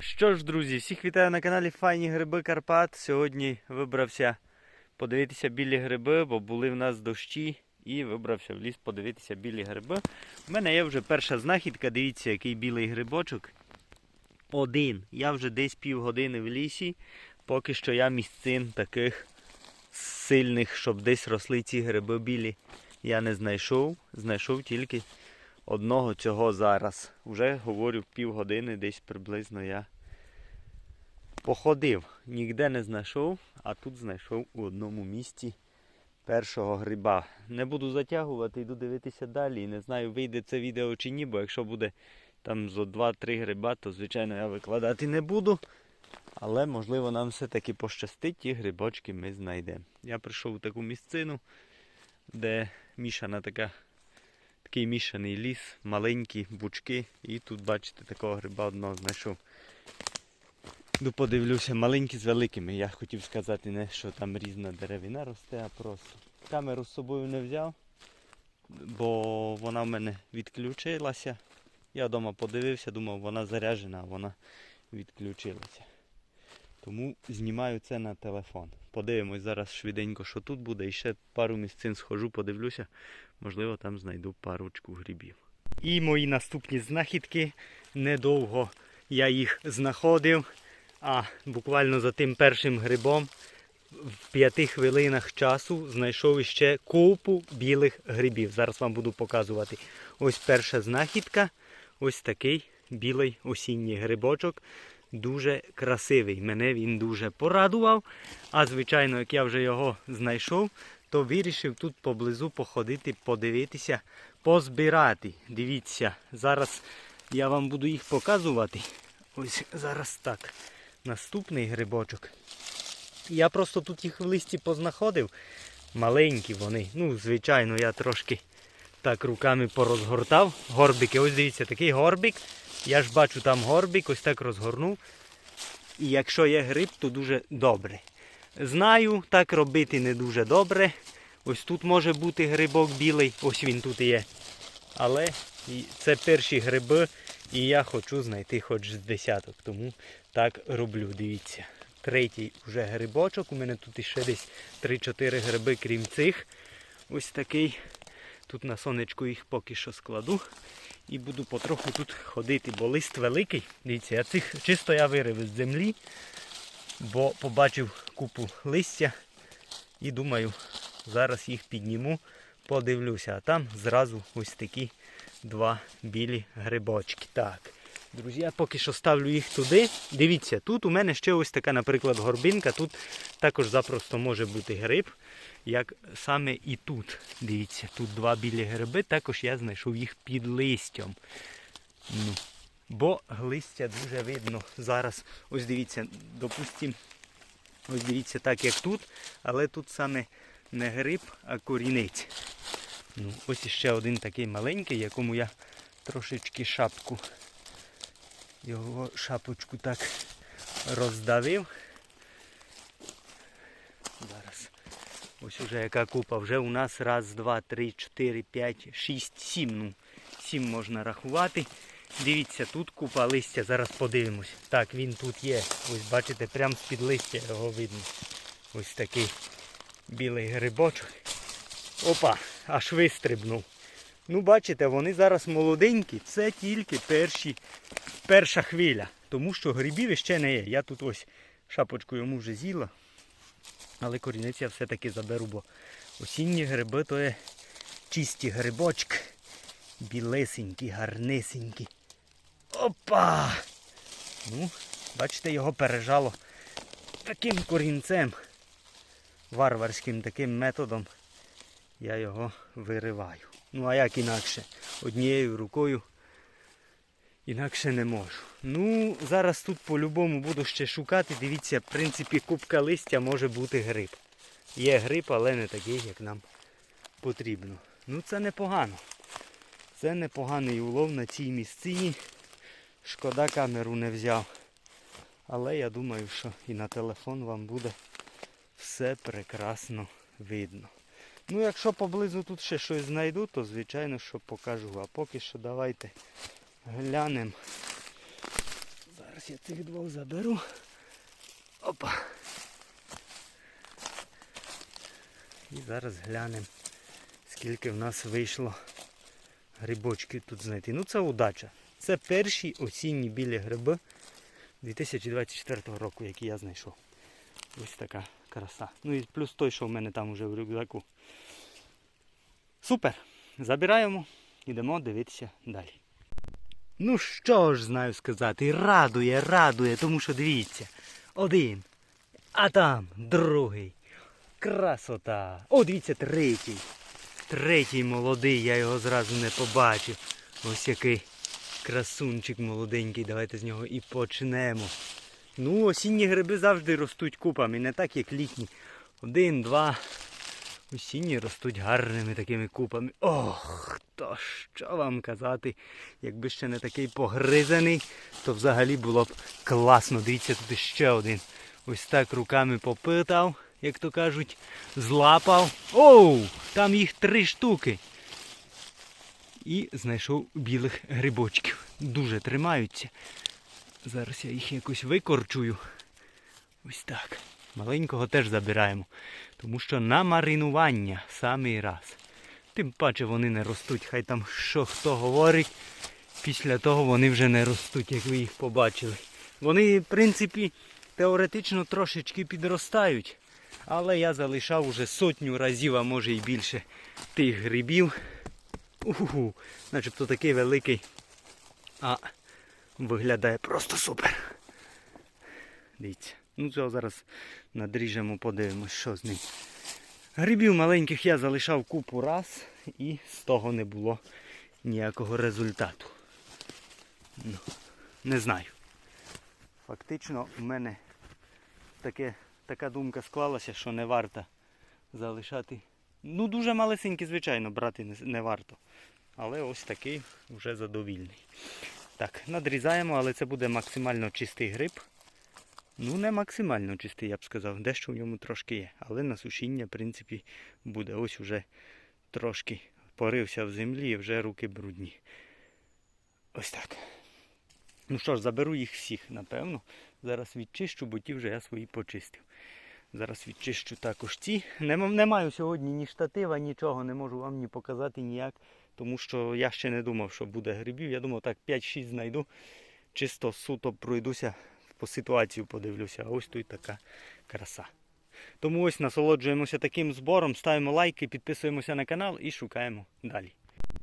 Що ж, друзі, всіх вітаю на каналі Файні Гриби Карпат. Сьогодні вибрався подивитися білі гриби, бо були в нас дощі, і вибрався в ліс подивитися білі гриби. У мене є вже перша знахідка, дивіться, який білий грибочок. Один. Я вже десь півгодини в лісі. Поки що я місцин таких сильних, щоб десь росли ці гриби білі. Я не знайшов. Знайшов тільки одного цього зараз. Вже говорю півгодини десь приблизно я походив. Ніде не знайшов, а тут знайшов у одному місці першого гриба. Не буду затягувати, йду дивитися далі. Не знаю, вийде це відео чи ні, бо якщо буде там зо 2-3 гриба, то звичайно я викладати не буду. Але можливо нам все-таки пощастить, ті грибочки ми знайдемо. Я прийшов у таку місцину, де мішана така такий мішаний ліс, маленькі бучки. І тут, бачите, такого гриба одного знайшов. Ну, подивлюся, маленькі з великими. Я хотів сказати, не що там різна деревина росте, а просто. Камеру з собою не взяв, бо вона в мене відключилася. Я вдома подивився, думав, вона заряджена, а вона відключилася. Тому знімаю це на телефон. Подивимось зараз швиденько, що тут буде. І ще пару місцин схожу, подивлюся. Можливо, там знайду парочку грибів. І мої наступні знахідки. Недовго я їх знаходив, а буквально за тим першим грибом в п'яти хвилинах часу знайшов іще купу білих грибів. Зараз вам буду показувати. Ось перша знахідка. Ось такий білий осінній грибочок. Дуже красивий. Мене він дуже порадував. А звичайно, як я вже його знайшов, то вирішив тут поблизу походити, подивитися, позбирати. Дивіться, зараз я вам буду їх показувати. Ось зараз так. Наступний грибочок. Я просто тут їх в листі познаходив. Маленькі вони. Ну, звичайно, я трошки так руками порозгортав. Горбики, ось дивіться, такий горбик. Я ж бачу там горбик, ось так розгорнув. І якщо є гриб, то дуже добре. Знаю, так робити не дуже добре. Ось тут може бути грибок білий, ось він тут є. Але це перші гриби, і я хочу знайти хоч з десяток. Тому так роблю, дивіться. Третій вже грибочок. У мене тут іще десь 3-4 гриби, крім цих. Ось такий. Тут на сонечку їх поки що складу. І буду потроху тут ходити, бо лист великий. Дивіться, я цих чисто я вирив з землі, бо побачив купу листя і думаю, зараз їх підніму, подивлюся. А там зразу ось такі два білі грибочки. Так, друзі, я поки що ставлю їх туди. Дивіться, тут у мене ще ось така, наприклад, горбинка. Тут також запросто може бути гриб як саме і тут. Дивіться, тут два білі гриби, також я знайшов їх під листям. Ну, бо листя дуже видно зараз. Ось дивіться, допустимо, ось дивіться так, як тут, але тут саме не гриб, а корінець. Ну, Ось іще один такий маленький, якому я трошечки шапку, його шапочку так роздавив. Зараз. Ось уже яка купа. Вже у нас раз, два, три, чотири, п'ять, шість, сім. Ну, сім можна рахувати. Дивіться, тут купа листя, зараз подивимось. Так, він тут є. Ось бачите, прямо з-під листя його видно. Ось такий білий грибочок. Опа, аж вистрибнув. Ну, бачите, вони зараз молоденькі. Це тільки перші, перша хвиля. Тому що грибів ще не є. Я тут ось шапочку йому вже з'їла. Але корінець я все-таки заберу, бо осінні гриби то є чисті грибочки. Білесенькі, гарнесенькі. Опа! Ну, бачите, його пережало таким корінцем. Варварським таким методом я його вириваю. Ну а як інакше? Однією рукою інакше не можу. Ну, зараз тут по-любому буду ще шукати. Дивіться, в принципі, купка листя може бути гриб. Є гриб, але не такий, як нам потрібно. Ну це непогано. Це непоганий улов на цій місцині. Шкода камеру не взяв. Але я думаю, що і на телефон вам буде все прекрасно видно. Ну, якщо поблизу тут ще щось знайду, то звичайно, що покажу. А поки що давайте глянемо. Зараз я цих двох заберу. Опа. І зараз глянемо, скільки в нас вийшло грибочків тут знайти. Ну це удача. Це перші осінні білі гриби 2024 року, які я знайшов. Ось така краса. Ну і плюс той, що в мене там вже в рюкзаку. Супер! Забираємо, йдемо дивитися далі. Ну що ж знаю сказати, радує, радує, тому що дивіться, один, а там другий. Красота. О, дивіться, третій. Третій молодий, я його зразу не побачив. Ось який красунчик молоденький. Давайте з нього і почнемо. Ну, осінні гриби завжди ростуть купами, не так як літні. Один, два. Осінні ростуть гарними такими купами. Ох, то що вам казати, якби ще не такий погризаний, то взагалі було б класно. Дивіться, тут ще один. Ось так руками попитав, як то кажуть, злапав. Оу! Там їх три штуки. І знайшов білих грибочків. Дуже тримаються. Зараз я їх якось викорчую. Ось так. Маленького теж забираємо. Тому що на маринування самий раз. Тим паче вони не ростуть. Хай там що хто говорить. Після того вони вже не ростуть, як ви їх побачили. Вони, в принципі, теоретично трошечки підростають. Але я залишав уже сотню разів, а може і більше тих грибів. Уху, начебто такий великий. А виглядає просто супер. Дивіться. Ну цього зараз надріжемо, подивимось, що з ним. Грибів маленьких я залишав купу раз і з того не було ніякого результату. Ну, не знаю. Фактично в мене таке, така думка склалася, що не варто залишати. Ну дуже малесенький, звичайно, брати не, не варто. Але ось такий вже задовільний. Так, надрізаємо, але це буде максимально чистий гриб. Ну, не максимально чистий, я б сказав. Дещо в ньому трошки є. Але на сушіння, в принципі, буде. Ось уже трошки порився в землі і вже руки брудні. Ось так. Ну що ж, заберу їх всіх, напевно. Зараз відчищу, бо ті вже я свої почистив. Зараз відчищу також ці. Не, не маю сьогодні ні штатива, нічого, не можу вам ні показати ніяк. Тому що я ще не думав, що буде грибів. Я думав, так 5-6 знайду. Чисто суто пройдуся, по ситуацію подивлюся. А ось тут така краса. Тому ось насолоджуємося таким збором, ставимо лайки, підписуємося на канал і шукаємо далі.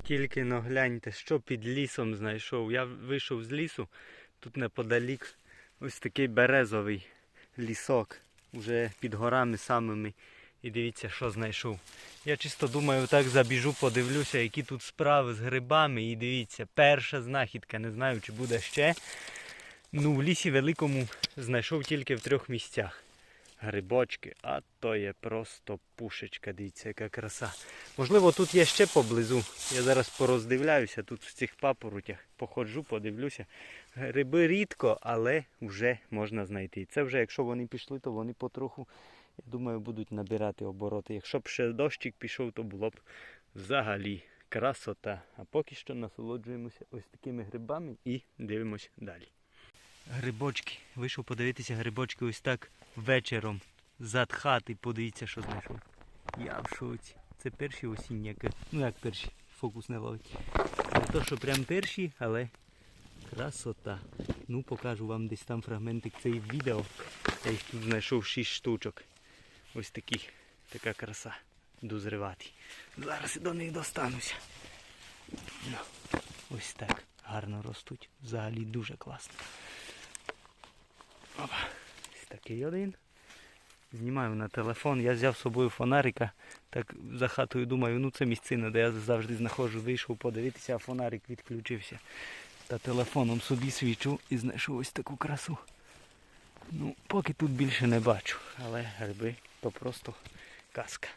Тільки но гляньте, що під лісом знайшов. Я вийшов з лісу, тут неподалік ось такий березовий лісок, уже під горами самими. І дивіться, що знайшов. Я чисто думаю, так забіжу, подивлюся, які тут справи з грибами. І дивіться, перша знахідка, не знаю, чи буде ще. Ну, в лісі великому знайшов тільки в трьох місцях. Грибочки, а то є просто пушечка, дивіться, яка краса. Можливо, тут є ще поблизу. Я зараз пороздивляюся тут в цих папоротях. Походжу, подивлюся. Гриби рідко, але вже можна знайти. Це вже, якщо вони пішли, то вони потроху, я думаю, будуть набирати обороти. Якщо б ще дощик пішов, то було б взагалі красота. А поки що насолоджуємося ось такими грибами і дивимося далі. Грибочки. Вийшов подивитися грибочки ось так вечором. Зад хати, подивіться, що знайшов. Я в шоці. Це перші осінні, яке- ну як перші, фокус не ловить. Не то, що прям перші, але красота. Ну покажу вам десь там фрагментик цієї відео. Я їх тут знайшов 6 штучок. Ось такі, така краса. Дозриваті. Зараз до них достануся. Ну, ось так. Гарно ростуть. Взагалі дуже класно. Опа. Ось такий один. Знімаю на телефон. Я взяв з собою фонарика. Так за хатою думаю, ну це місцина, де я завжди знаходжу. Вийшов подивитися, а фонарик відключився. Та телефоном собі свічу і знайшов ось таку красу. Ну, поки тут більше не бачу, але гриби то просто казка.